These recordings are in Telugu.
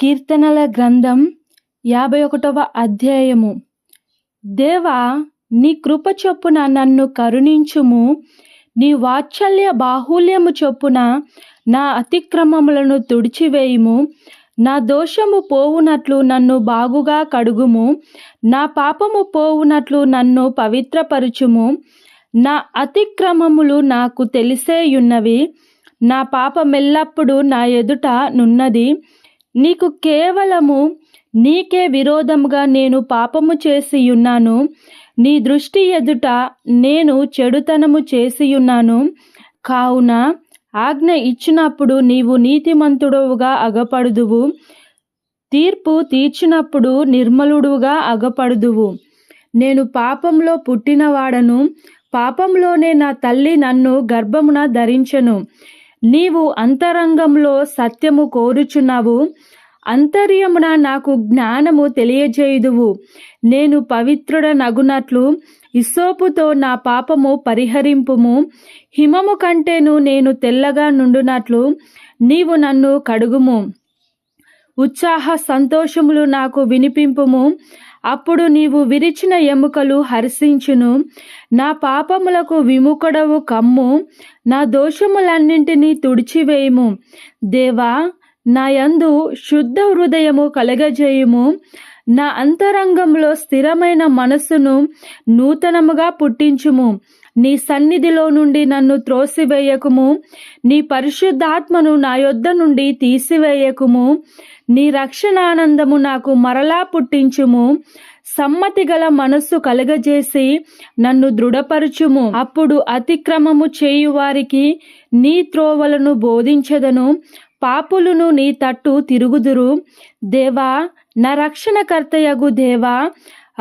కీర్తనల గ్రంథం యాభై ఒకటవ అధ్యాయము. దేవా నీ కృప చొప్పున నన్ను కరుణించుము. నీ వాత్సల్య బాహుల్యము చొప్పున నా అతిక్రమములను తుడిచివేయుము. నా దోషము పోవునట్లు నన్ను బాగుగా కడుగుము. నా పాపము పోవునట్లు నన్ను పవిత్రపరుచుము. నా అతిక్రమములు నాకు తెలిసేయున్నవి. నా పాపమెల్లప్పుడు నా ఎదుట నున్నది. నీకు కేవలము నీకే విరోధముగా నేను పాపము చేసి ఉన్నాను నీ దృష్టి ఎదుట నేను చెడుతనము చేసియున్నాను. కావున ఆజ్ఞ ఇచ్చినప్పుడు నీవు నీతిమంతుడవుగా అగపడుదువు. తీర్పు తీర్చినప్పుడు నిర్మలుడుగా అగపడుదువు. నేను పాపంలో పుట్టినవాడను. పాపంలోనే నా తల్లి నన్ను గర్భమున ధరించెను. నీవు అంతరంగంలో సత్యము కోరుచున్నావు. అంతర్యమున నాకు జ్ఞానము తెలియజేయుదువు నేను పవిత్రుడ నగునట్లు ఇసోపుతో నా పాపము పరిహరింపుము. హిమము కంటేను నేను తెల్లగా నుండునట్లు నీవు నన్ను కడుగుము. ఉత్సాహ సంతోషములు నాకు వినిపింపుము. అప్పుడు నీవు విరిచిన ఎముకలు హర్షించును. నా పాపములకు విముఖడవు కమ్ము. నా దోషములన్నింటినీ తుడిచివేయుము. దేవా నా యందు శుద్ధ హృదయము కలగజేయుము. నా అంతరంగంలో స్థిరమైన మనస్సును నూతనముగా పుట్టించుము. నీ సన్నిధిలో నుండి నన్ను త్రోసివేయకుము. నీ పరిశుద్ధాత్మను నా యొద్ద నుండి తీసివేయకుము. నీ రక్షణానందము నాకు మరలా పుట్టించుము. సమ్మతి గల మనస్సు కలగజేసి నన్ను దృఢపరచుము. అప్పుడు అతిక్రమము చేయువారికి నీ త్రోవలను బోధించదను. పాపులను నీ తట్టు తిరుగుదురు. దేవా నా రక్షణకర్తయగు దేవా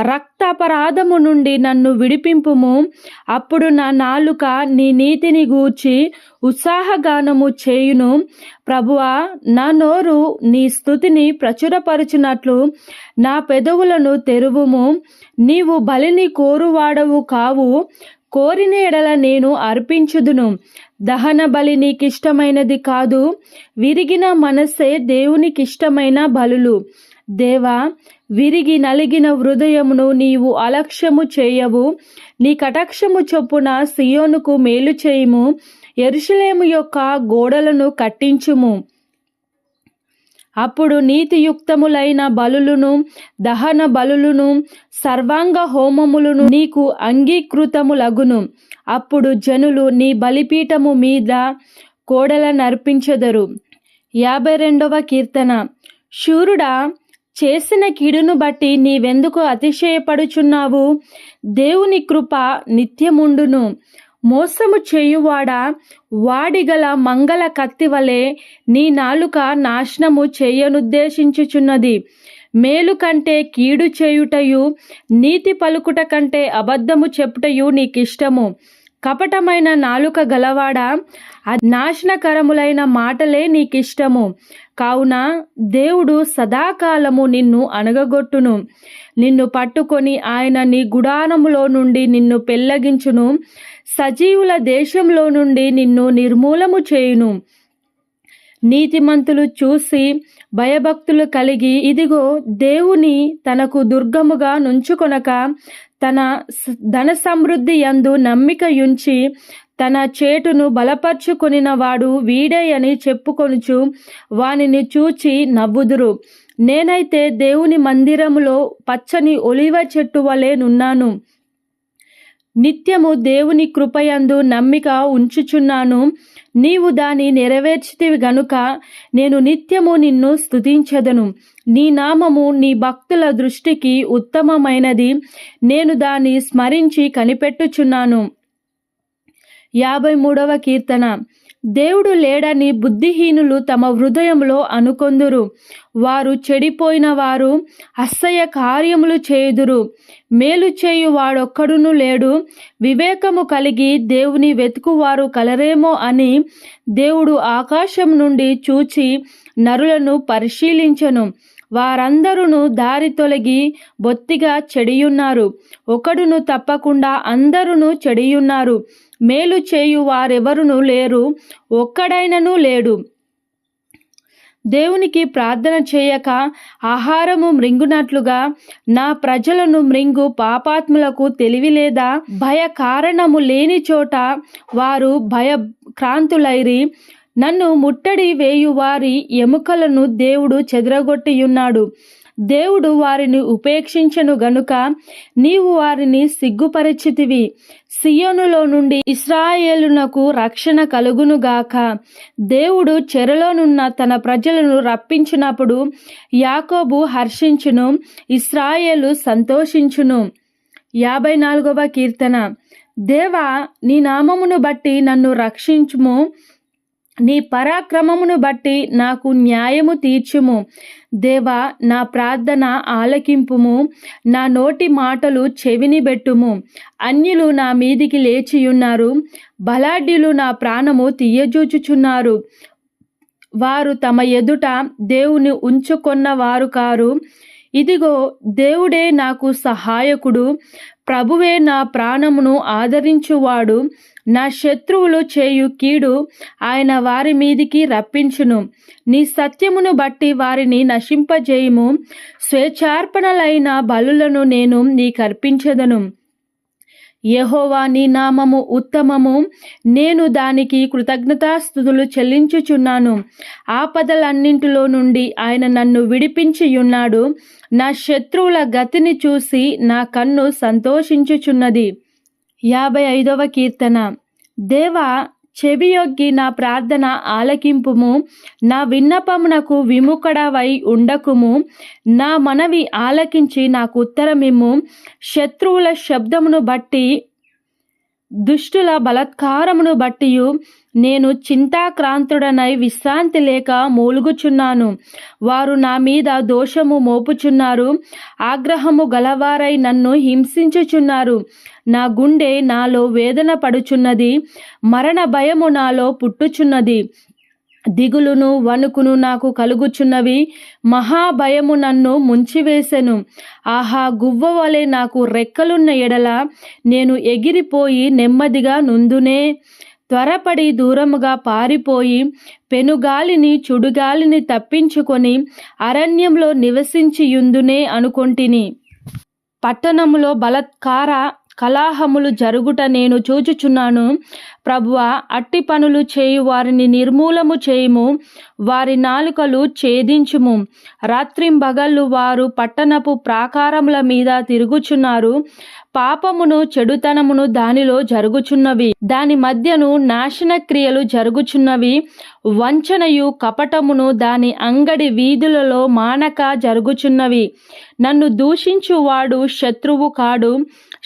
రక్తాపరాధము నుండి నన్ను విడిపింపుము. అప్పుడు నా నాలుక నీ నీతిని గూర్చి ఉత్సాహగానము చేయును. ప్రభువా నా నోరు నీ స్థుతిని ప్రచురపరుచున్నట్లు నా పెదవులను తెరువుము. నీవు బలిని కోరువాడవు కావు. కోరిన ఎడల నేను అర్పించుదును. దహన బలి నీకిష్టమైనది కాదు విరిగిన మనస్సే దేవునికిష్టమైన బలులు. దేవా విరిగి నలిగిన హృదయమును నీవు అలక్ష్యము చేయవు. నీ కటాక్షము చొప్పున సియోనుకు మేలు చేయుము. ఎరుషలేము యొక్క గోడలను కట్టించుము. అప్పుడు నీతియుక్తములైన బలులను దహన బలులను సర్వాంగ హోమములను నీకు అంగీకృతములగును. అప్పుడు జనులు నీ బలిపీఠము మీద కోడల నర్పించెదరు. యాభై రెండవ కీర్తన. శూరుడా చేసిన కీడును బట్టి నీవెందుకు అతిశయపడుచున్నావు? దేవుని కృప నిత్యముండును. మోసము చేయువాడా? వాడిగల మంగళ కత్తి వలె నీ నాలుక నాశనము చేయనుద్దేశించుచున్నది. మేలు కంటే కీడు చేయుటయు నీతి పలుకుట కంటే అబద్ధము చెప్పుటయు నీకిష్టము. కపటమైన నాలుక గలవాడ? నాశనకరములైన మాటలే నీకిష్టము. కావున దేవుడు సదాకాలము నిన్ను అనగగొట్టును నిన్ను పట్టుకొని ఆయన నీ గుడానములో నుండి నిన్ను పెల్లగించును. సజీవుల దేశంలో నుండి నిన్ను నిర్మూలము చేయును. నీతిమంతులు చూసి భయభక్తులు కలిగి ఇదిగో దేవుని తనకు దుర్గముగా నుంచుకొనక తన ధన సమృద్ధి యందు నమ్మిక యుంచి తన చేటును బలపరుచుకొనిన వాడు వీడే అని చెప్పుకొనుచు వానిని చూచి నవ్వుదురు. నేనైతే దేవుని మందిరములో పచ్చని ఒలివ చెట్టు వలెనున్నాను నిత్యము దేవుని కృపయందు నమ్మిక ఉంచుచున్నాను. నీవు దాని నెరవేర్చితివి గనుక నేను నిత్యము నిన్ను స్తుతించదను. నీ నామము నీ భక్తుల దృష్టికి ఉత్తమమైనది. నేను దాన్ని స్మరించి కనిపెట్టుచున్నాను. యాభై మూడవ కీర్తన. దేవుడు లేడని బుద్ధిహీనులు తమ హృదయంలో అనుకొందురు. వారు చెడిపోయిన వారు అసహ్య కార్యములు చేయుదురు. మేలు చేయు వాడొక్కడును లేడు. వివేకము కలిగి దేవుని వెతుకువారు కలరేమో అని దేవుడు ఆకాశం నుండి చూచి నరులను పరిశీలించను. వారందరూ దారి తొలగి బొత్తిగా చెడియున్నారు. ఒకడును తప్పకుండా అందరును చెడియున్నారు. మేలు చేయు వారెవరును లేరు ఒక్కడైనను లేడు. దేవునికి ప్రార్థన చేయక ఆహారము మృంగునట్లుగా నా ప్రజలను మృంగు పాపాత్ములకు తెలివి లేదా భయ కారణము లేని చోట వారు భయక్రాంతులైరి నన్ను ముట్టడి వేయువారి ఎముకలను దేవుడు చెదరగొట్టియున్నాడు. దేవుడు వారిని ఉపేక్షించను గనుక నీవు వారిని సిగ్గుపరిచితివి. సియోనులో నుండి ఇస్రాయేలునకు రక్షణ కలుగునుగాక దేవుడు చెరలోనున్న తన ప్రజలను రప్పించినప్పుడు యాకోబు హర్షించును ఇస్రాయేలు సంతోషించును. యాభై నాలుగవ కీర్తన. దేవా నీ నామమును బట్టి నన్ను రక్షించుము. నీ పరాక్రమమును బట్టి నాకు న్యాయము తీర్చుము. దేవా నా ప్రార్థన ఆలకింపుము. నా నోటి మాటలు చెవిని బెట్టుము అన్యులు నా మీదికి లేచియున్నారు. బలాఢ్యులు నా ప్రాణము తీయజూచుచున్నారు. వారు తమ ఎదుట దేవుని ఉంచుకొన్న వారు కారు. ఇదిగో దేవుడే నాకు సహాయకుడు. ప్రభువే నా ప్రాణమును ఆదరించువాడు. నా శత్రువులు చేయు కీడు ఆయన వారి మీదికి రప్పించును. నీ సత్యమును బట్టి వారిని నశింపజేయుము. స్వేచ్ఛార్పణలైన బలులను నేను నీకర్పించదను. యహోవా నీ నామము ఉత్తమము. నేను దానికి కృతజ్ఞతాస్థుతులు చెల్లించుచున్నాను. ఆపదలన్నింటిలో నుండి ఆయన నన్ను విడిపించియున్నాడు. నా శత్రువుల గతిని చూసి నా కన్ను సంతోషించుచున్నది. యాభై ఐదవ కీర్తన. దేవా చెవియొగ్గి నా ప్రార్థన ఆలకింపుము. నా విన్నపమునకు విముఖడవై ఉండకుము. నా మనవి ఆలకించి నాకు ఉత్తరమిమ్ము. శత్రువుల శబ్దమును బట్టి దుష్టుల బలత్కారమును బట్టి నేను చింతాక్రాంతుడనై విశ్రాంతి లేక మూలుగుచున్నాను. వారు నా మీద దోషము మోపుచున్నారు. ఆగ్రహము గలవారై నన్ను హింసించుచున్నారు. నా గుండె నాలో వేదన పడుచున్నది. మరణ భయము నాలో పుట్టుచున్నది. దిగులును వణుకును నాకు కలుగుచున్నవి. మహాభయము నన్ను ముంచివేసెను. ఆహా గువ్వ వలె నాకు రెక్కలున్న ఎడల నేను ఎగిరిపోయి నెమ్మదిగా నుందునే. త్వరపడి దూరముగా పారిపోయి పెనుగాలిని చుడుగాలిని తప్పించుకొని అరణ్యంలో నివసించియుందునే అనుకొంటిని. పట్టణములో బలత్కార కలాహములు జరుగుట నేను చూచుచున్నాను. ప్రభువ అట్టి పనులు చేయు వారిని నిర్మూలము చేయుము వారి నాలుకలు ఛేదించుము. రాత్రింబగళ్ళు వారు పట్టణపు ప్రాకారముల మీద తిరుగుచున్నారు. పాపమును చెడుతనమును దానిలో జరుగుచున్నవి. దాని మధ్యను నాశన క్రియలు జరుగుచున్నవి. వంచనయు కపటమును దాని అంగడి వీధులలో మానక జరుగుచున్నవి. నన్ను దూషించువాడు శత్రువు కాడు.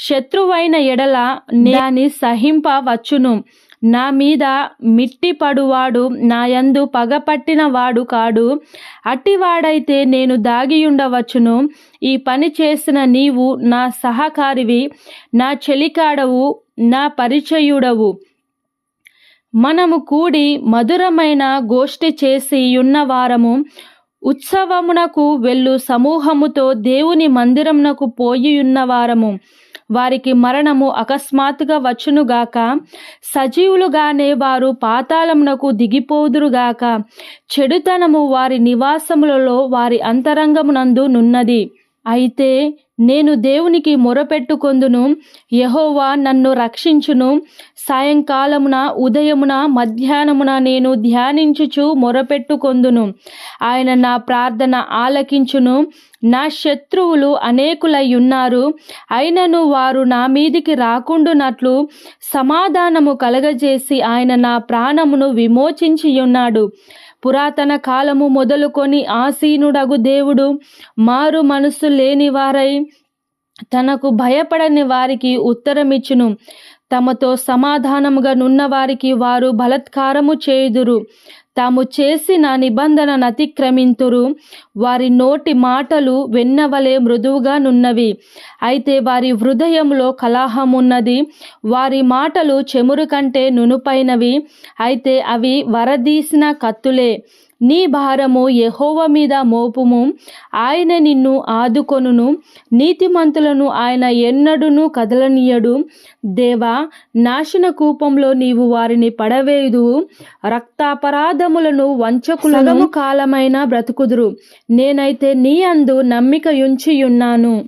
శత్రువైన ఎడల దాని సహింపవచ్చును. నా మీద మిట్టి పడువాడు నాయందు పగపట్టిన వాడు కాడు. అట్టివాడైతే నేను దాగియుండవచ్చును. ఈ పని చేసిన నీవు నా సహకారివి నా చెలికాడవు నా పరిచయుడవు. మనము కూడి మధురమైన గోష్ఠి చేసి ఉన్నవారము ఉత్సవమునకు వెళ్ళు సమూహముతో దేవుని మందిరమునకు పోయి ఉన్నవారము వారికి మరణము అకస్మాత్తుగా వచ్చునుగాక సజీవులుగానే వారు పాతాళమునకు దిగిపోదురుగాక చెడుతనము వారి నివాసములలో వారి అంతరంగమునందు నున్నది. అయితే నేను దేవునికి మొరపెట్టుకొందును. యహోవా నన్ను రక్షించును. సాయంకాలమున ఉదయమున మధ్యాహ్నమున నేను ధ్యానించుచు మొరపెట్టుకొందును. ఆయన నా ప్రార్థన ఆలకించును. నా శత్రువులు అనేకులై ఉన్నారు. అయినను వారు నా మీదికి రాకుండునట్లు సమాధానము కలగజేసి ఆయన నా ప్రాణమును విమోచించి ఉన్నాడు పురాతన కాలము మొదలుకొని ఆసీనుడగు దేవుడు మారు మనస్సు లేని వారై తనకు భయపడని వారికి ఉత్తరమిచ్చును. తమతో సమాధానముగా నున్న వారికి వారు బలత్కారము చేయుదురు. తాము చేసిన నిబంధనను అతిక్రమింతురు. వారి నోటి మాటలు వెన్నవలే మృదువుగా నున్నవి. అయితే వారి హృదయంలో కలహమున్నది వారి మాటలు చెమురు కంటే నునుపైనవి. అయితే అవి వరదీసిన కత్తులే. నీ భారము యెహోవ మీద మోపుము. ఆయన నిన్ను ఆదుకొనును. నీతిమంతులను ఆయన ఎన్నడును కదలనీయడు. దేవా నాశన కూపంలో నీవు వారిని పడవేయుదువు. రక్తాపరాధములను వంచకులను కాలమైన బ్రతుకుదురు. నేనైతే నీ అందు నమ్మిక ఉంచియున్నాను